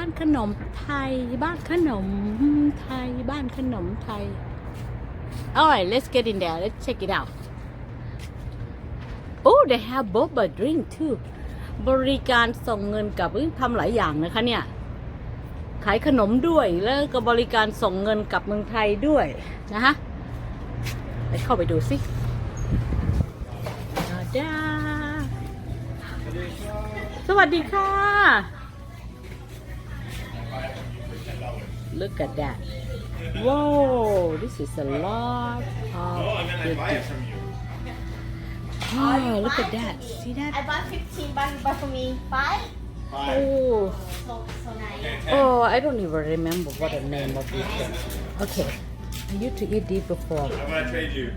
บ้านขนมไทย บ้านขนมไทย บ้านขนมไทย alright let's get in there let's check it out oh they have boba drink too บริการส่งเงินกับทำหลายอย่างนะคะเนี่ย ขายขนมด้วยแล้วก็บริการส่งเงินกลับเมืองไทยด้วยนะฮะไปเข้าไปดูสิดาดาสวัสดีค่ะ Look at that Whoa this is a lot of Oh, and then I buy it goodies. from you. Wow look at that see that I bought 15, but you bought for me 5? Five. Oh So, so nice. Okay, ten. Oh, I don't even remember what the name of this thing. Okay, I used to eat this before. I'm gonna trade you.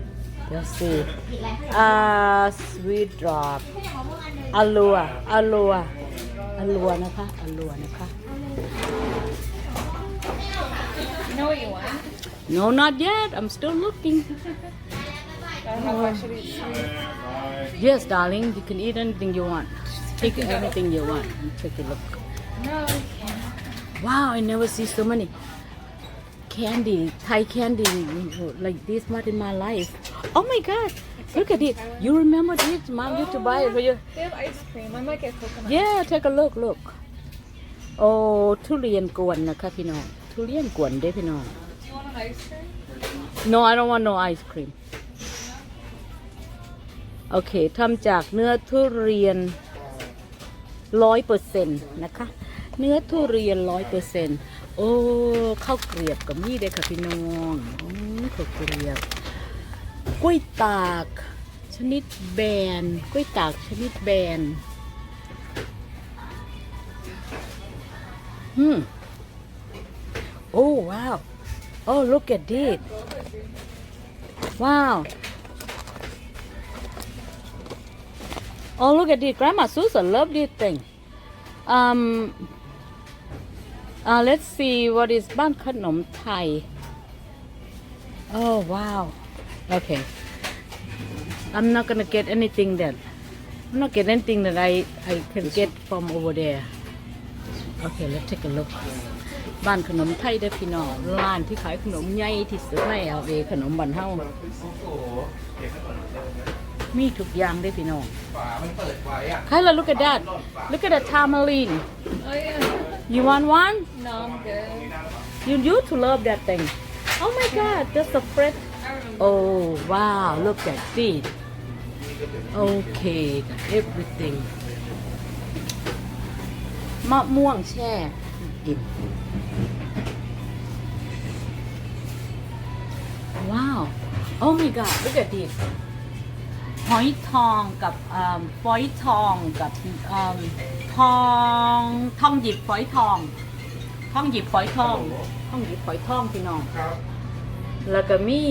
Let's see. ผิดอะไร Uh, sweet drop. แค่อย่างมะม่วงอันหนึง อัลลัวอัลลัวอัลลัวนะคะอัลลัวนะคะ You know what you want? No, not yet. I'm still looking. How much should we Five. Yes, darling. You can eat anything you want. Take everything you want. Take a look. No. Wow, I never see so many candy, Thai candy like this much in my life. Oh my God! Look at it. You remember this? Mom used to buy it for you. They have ice cream. I might get coconut. Yeah, take a look, look. โอ้ทุเรียนกวนนะคะพี่น้อง ทุเรียนกวนเด้พี่น้อง no I don't want no ice cream โอเคทำจากเนื้อทุเรียนร้อยเปอร์เซ็นต์นะคะ เนื้อทุเรียนร้อยเปอร์เซ็นต์โอ้ข้าวเกรียบกับนี่เด้ค่ะพี่น้องอข้าวเกรียบกล้วยตากชนิดแบนกล้วยตากชนิดแบน Hmm. Oh, wow. Oh, look at it. Wow. Oh, look at it. Grandma Susan loved this thing. Um, uh, let's see what is Ban Khanom Thai. Oh, wow. Okay. I'm not going to get anything then. I'm not getting anything that I, I can get from over there. Okay, let's take a look. บ้านขนมไทยเด้อพี่น้องร้านที่ขายขนมใหญ่ที่สุดในเอลเอขนมบันเฮามีทุกอย่างเด้อพี่น้องใครละ look at that look at that tamarind Oh yeah. you want one No, I'm good. you used to love that thing oh my god that's a fresh I remember. oh wow look at this okay got everything มะม่วงแช่กิน oh my god look at this หอยทองกับเอิ่มฝอยทองกับเอิ่มทองทองหยิบฝอยทองทองหยิบฝอยทองทองหยิบฝอยทองพี่น้องแล้วก็มี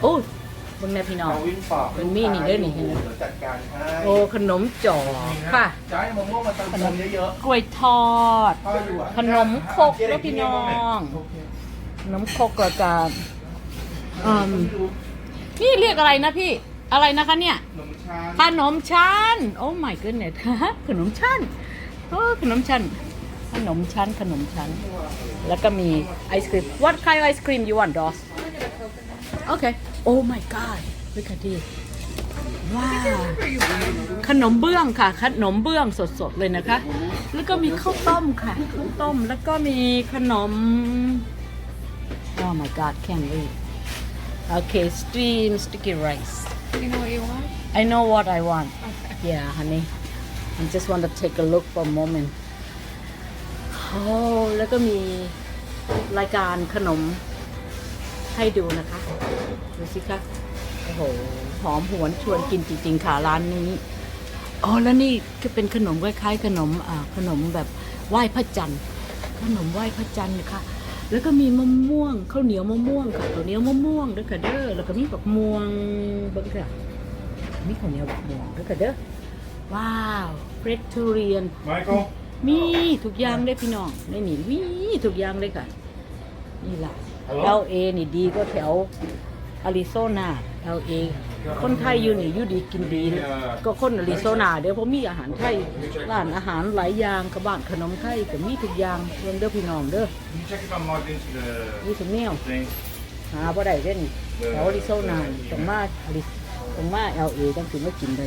โอ้เบิ่งแม่พี่น้องเอาวิ่งฝากมันมีนี่ด้วยนี่เห็นไหมเดี๋ยวจัดการให้โอ้ขนมจ่อค่ะจะให้มะม่วงมาเติมเยอะกล้วยทอดๆก็อยู่อะขนมครกแล้วพี่น้องโอเคขนมครกกระกา บอืมนี่เรียกอะไรนะพี่ อะไรนะคะเนี่ย ขนมชาขนมชั้น โอ้ my goodness ขนมชั้นโอ้ขนมชั้นขนมชั้นขนมชั้น แล้วก็มีไอศครีม What kind of ice cream you want Doss Okay Oh my god Look at this ว้าวขนมเบื้องค่ะ ขนมเบื้องสดๆเลยนะคะ แล้วก็มีข้าวต้มค่ะข้าวต้มแล้วก็มีขนม Oh my god can't wait Okay steam sticky rice You know what you want? I know what I want. Yeah, honey. I just want to take a look for a moment. โอ้แล้วก็มีรายการขนมให้ดูนะคะ ดูสิคะ โอ้โห หอมหวนชวนกินจริงๆค่ะร้านนี้ อ๋อ แล้วนี่ก็เป็นขนมคล้ายๆขนมอ่าขนมแบบไหว้พระจันทร์ ขนมไหว้พระจันทร์นะคะ แล้วก็มีมะม่วงข้าวเหนียวมะม่วงค่ะข้าวเหนียวมะม่วงด้วยค่ะเด้อแล้วก็มีบักม่วงเบิ่งค่ะมีข้าวเหนียวบักม่วงด้วยค่ะเด้อว้าวเฟรชทุเรียน Michael. มีทุกอย่างเลยพี่น้องในนี่มีทุกอย่างเลยค่ะ นี่ล่ะ Hello? LA นี่ดีก็แถวอาริโซนา LA ค นไทยอยู่นี่อยู่ดีกินดีนะก็คนอาริโซนาเดี๋ยวผมมีอาหารไทยร้านอาหารหลายอย่างกับบ้านขนมไทยก็มีทุกอย่างเรื่องเด้อพี่น้องเด้อ Can you check if I'm logged into the นี่สมเนียว thing? หาบ่ได้เด้นี่แถวอาริโซนาต้องมาอาริต้องมา LA จังสิมากินได้